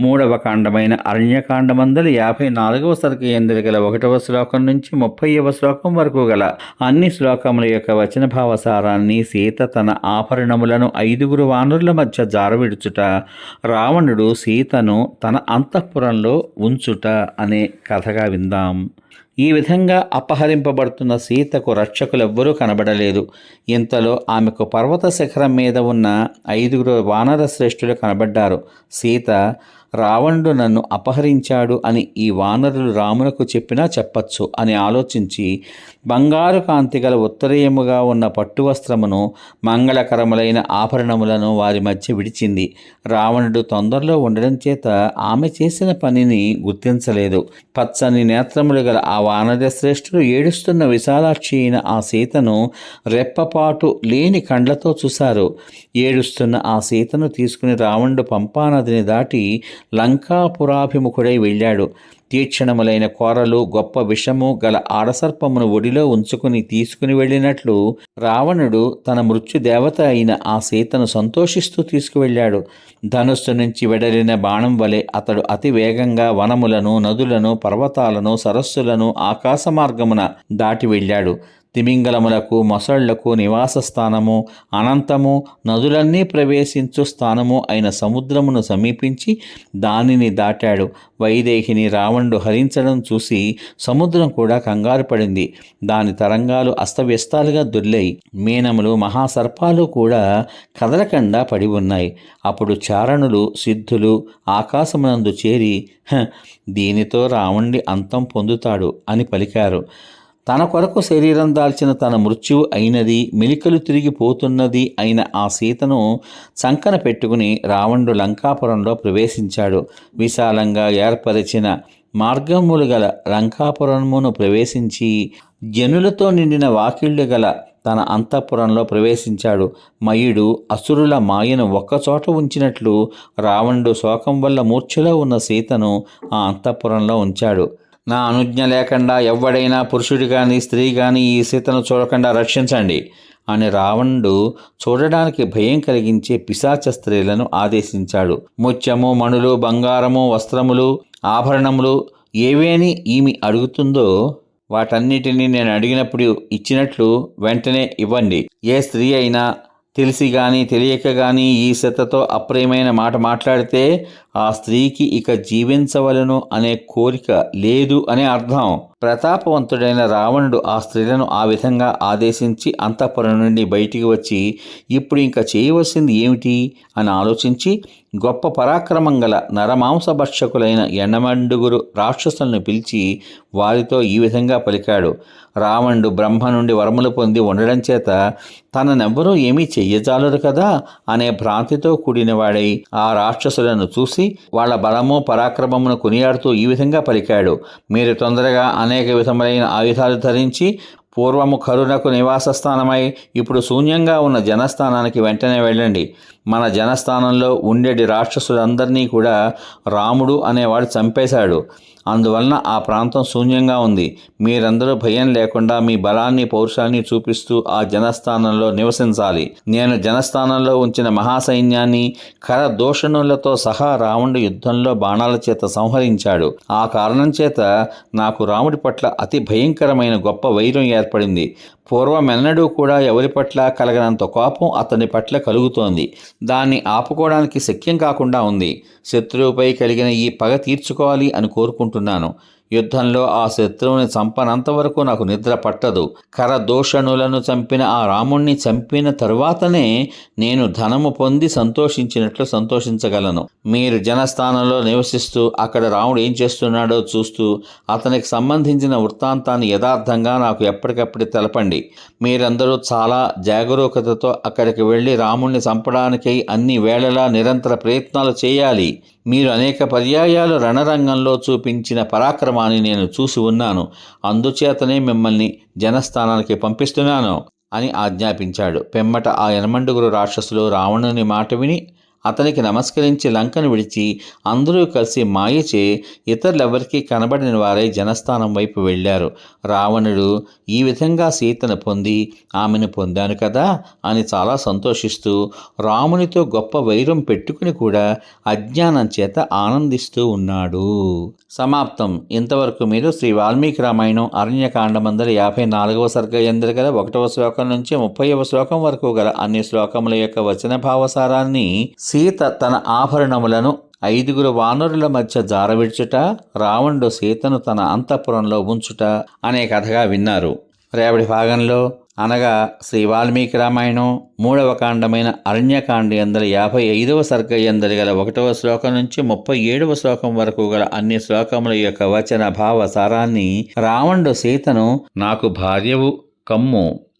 మూడవ కాండమైన అరణ్యకాండమందలి యాభై నాలుగవ సరుకు ఎందరి గల ఒకటవ శ్లోకం నుంచి ముప్పైవ శ్లోకం వరకు గల అన్ని శ్లోకముల యొక్క వచన భావసారాన్ని సీత తన ఆభరణములను ఐదుగురు వానరుల మధ్య జారవిడుచుట రావణుడు సీతను తన అంతఃపురంలో ఉంచుట అనే కథగా విందాం. ఈ విధంగా అపహరింపబడుతున్న సీతకు రక్షకులెవ్వరూ కనబడలేదు. ఇంతలో ఆమెకు పర్వత శిఖరం మీద ఉన్న ఐదుగురు వానర శ్రేష్ఠులు కనబడ్డారు. సీత రావణుడు నన్ను అపహరించాడు అని ఈ వానరులు రామునకు చెప్పినా చెప్పచ్చు అని ఆలోచించి బంగారు కాంతి గల ఉత్తరీయముగా ఉన్న పట్టు వస్త్రమును మంగళకరములైన ఆభరణములను వారి మధ్య విడిచింది. రావణుడు తొందరలో ఉండడం చేత ఆమె చేసిన పనిని గుర్తించలేదు. పచ్చని నేత్రములు గల ఆ వానర శ్రేష్ఠుడు ఏడుస్తున్న విశాలాక్షి అయిన ఆ సీతను రెప్పపాటు లేని కండ్లతో చూశారు. ఏడుస్తున్న ఆ సీతను తీసుకుని రావణుడు పంపానదిని దాటి లంకాపురాభిముఖుడై వెళ్ళాడు. తీక్షణములైన కోరలు గొప్ప విషము గల ఆడసర్పమును ఒడిలో ఉంచుకుని తీసుకుని వెళ్ళినట్లు రావణుడు తన మృత్యుదేవత అయిన ఆ సీతను సంతోషిస్తూ తీసుకువెళ్ళాడు. ధనుస్సు నుంచి వెడలిన బాణం వలె అతడు అతి వేగంగా వనములను నదులను పర్వతాలను సరస్సులను ఆకాశ మార్గమున దాటి వెళ్ళాడు. తిమింగలములకు మొసళ్ళకు నివాస స్థానము అనంతము నదులన్నీ ప్రవేశించు స్థానము అయిన సముద్రమును సమీపించి దానిని దాటాడు. వైదేహిని రావణుడు హరించడం చూసి సముద్రం కూడా కంగారు పడింది. దాని తరంగాలు అస్తవ్యస్తాలుగా దొర్లాయి. మీనములు మహాసర్పాలు కూడా కదలకుండా పడి ఉన్నాయి. అప్పుడు చారణులు సిద్ధులు ఆకాశమునందు చేరి "హ, దీనితో రావణుడి అంతం పొందుతాడు అని పలికారు. తన కొరకు శరీరం దాల్చిన తన మృత్యువు అయినది మెలికలు తిరిగి పోతున్నది అయిన ఆ సీతను చంకన పెట్టుకుని రావణుడు లంకాపురంలో ప్రవేశించాడు. విశాలంగా ఏర్పరిచిన మార్గములు గల లంకాపురమును ప్రవేశించి జనులతో నిండిన వాకిళ్ళు గల తన అంతఃపురంలో ప్రవేశించాడు. మయుడు అసురుల మాయను ఒక్కచోట ఉంచినట్లు రావణుడు శోకం వల్ల మూర్ఛలో ఉన్న సీతను ఆ అంతఃపురంలో ఉంచాడు. నా అనుజ్ఞ లేకుండా ఎవడైనా పురుషుడు కానీ స్త్రీ కానీ ఈ సీతను చూడకుండా రక్షించండి. అని రావణుడు చూడడానికి భయం కలిగించే పిశాచ స్త్రీలను ఆదేశించాడు. ముత్యము మణులు బంగారము వస్త్రములు ఆభరణములు ఏవేని ఈమె అడుగుతుందో వాటన్నిటినీ నేను అడిగినప్పుడు ఇచ్చినట్లు వెంటనే ఇవ్వండి. ఏ స్త్రీ అయినా తెలిసి కానీ తెలియక కానీ ఈ శతతో అప్రియమైన మాట మాట్లాడితే ఆ స్త్రీకి ఇక జీవించవలను అనే కోరిక లేదు అనే అర్థం. ప్రతాపవంతుడైన రావణుడు ఆ స్త్రీలను ఆ విధంగా ఆదేశించి అంతఃపురం నుండి బయటికి వచ్చి ఇప్పుడు ఇంకా చేయవలసింది ఏమిటి? అని ఆలోచించి గొప్ప పరాక్రమం గల నరమాంసభక్షకులైన ఎండమండుగురు రాక్షసులను పిలిచి వారితో ఈ విధంగా పలికాడు. రావణుడు బ్రహ్మ నుండి వరములు పొంది ఉండడం చేత తననెవ్వరూ ఏమీ చెయ్యజాలరు కదా? అనే భ్రాంతితో కూడినవాడై ఆ రాక్షసులను చూసి వాళ్ళ బలము పరాక్రమమును కొనియాడుతూ ఈ విధంగా పలికాడు. మీరు తొందరగా అనేక విధములైన ఆయుధాలు ధరించి పూర్వము కరుణకు నివాస స్థానమై ఇప్పుడు శూన్యంగా ఉన్న జనస్థానానికి వెంటనే వెళ్ళండి. మన జనస్థానంలో ఉండేటి రాక్షసులందరినీ కూడా రాముడు అనేవాడు చంపేశాడు. అందువలన ఆ ప్రాంతం శూన్యంగా ఉంది. మీరందరూ భయం లేకుండా మీ బలాన్ని పౌరుషాన్ని చూపిస్తూ ఆ జనస్థానంలో నివసించాలి. నేను జనస్థానంలో ఉంచిన మహాసైన్యాన్ని కర దోషణులతో సహా రావణుడు యుద్ధంలో బాణాల చేత సంహరించాడు. ఆ కారణం చేత నాకు రాముడి పట్ల అతి భయంకరమైన గొప్ప వైరం ఏర్పడింది. పూర్వమెన్నడూ కూడా ఎవరి పట్ల కలగనంత కోపం అతని పట్ల కలుగుతోంది. దాన్ని ఆపుకోవడానికి శక్యం కాకుండా ఉంది. శత్రువుపై కలిగిన ఈ పగ తీర్చుకోవాలి అని కోరుకుంటున్నాను. యుద్ధంలో ఆ శత్రువుని చంపనంత వరకు నాకు నిద్ర పట్టదు. కర దోషణులను చంపిన ఆ రాముణ్ణి చంపిన తరువాతనే నేను ధనము పొంది సంతోషించినట్లు సంతోషించగలను. మీరు జనస్థానంలో నివసిస్తూ అక్కడ రాముడు ఏం చేస్తున్నాడో చూస్తూ అతనికి సంబంధించిన వృత్తాంతాన్ని యథార్థంగా నాకు ఎప్పటికప్పుడు తెలపండి. మీరందరూ చాలా జాగరూకతతో అక్కడికి వెళ్ళి రాముణ్ణి చంపడానికి అన్ని వేళలా నిరంతర ప్రయత్నాలు చేయాలి. మీరు అనేక పర్యాయాలు రణరంగంలో చూపించిన పరాక్రమాన్ని నేను చూసి ఉన్నాను. అందుచేతనే మిమ్మల్ని జనస్థానానికి పంపిస్తున్నాను అని ఆజ్ఞాపించాడు. పెమ్మట ఆ యనమండుగురు రాక్షసులు రావణుని మాట విని అతనికి నమస్కరించి లంకను విడిచి అందరూ కలిసి మాయచే ఇతరులెవరికీ కనబడిన వారై జనస్థానం వైపు వెళ్ళారు. రావణుడు ఈ విధంగా సీతను పొంది ఆమెను పొందాను కదా అని చాలా సంతోషిస్తూ రామునితో గొప్ప వైరం పెట్టుకుని కూడా అజ్ఞానం చేత ఆనందిస్తూ ఉన్నాడు. సమాప్తం. ఇంతవరకు మీరు శ్రీ వాల్మీకి రామాయణం అరణ్యకాండమందరి యాభై నాలుగవ సర్గ ఎందరు గల ఒకటవ శ్లోకం నుంచి ముప్పైవ శ్లోకం వరకు గల అన్ని శ్లోకముల యొక్క వచన భావసారాన్ని సీత తన ఆభరణములను ఐదుగురు వానరుల మధ్య జారవిడ్చుట రావణుడు సీతను తన అంతఃపురంలో ఉంచుట అనే కథగా విన్నారు. రేపటి భాగంలో అనగా శ్రీ వాల్మీకి రామాయణం మూడవ కాండమైన అరణ్యకాండ ఎందరి యాభై ఐదవ సర్గ ఎందరి గల ఒకటవ శ్లోకం నుంచి ముప్పై ఏడవ శ్లోకం వరకు గల అన్ని శ్లోకముల యొక్క వచన భావ సారాన్ని రావణుడు సీతను నాకు భార్యవు కమ్ము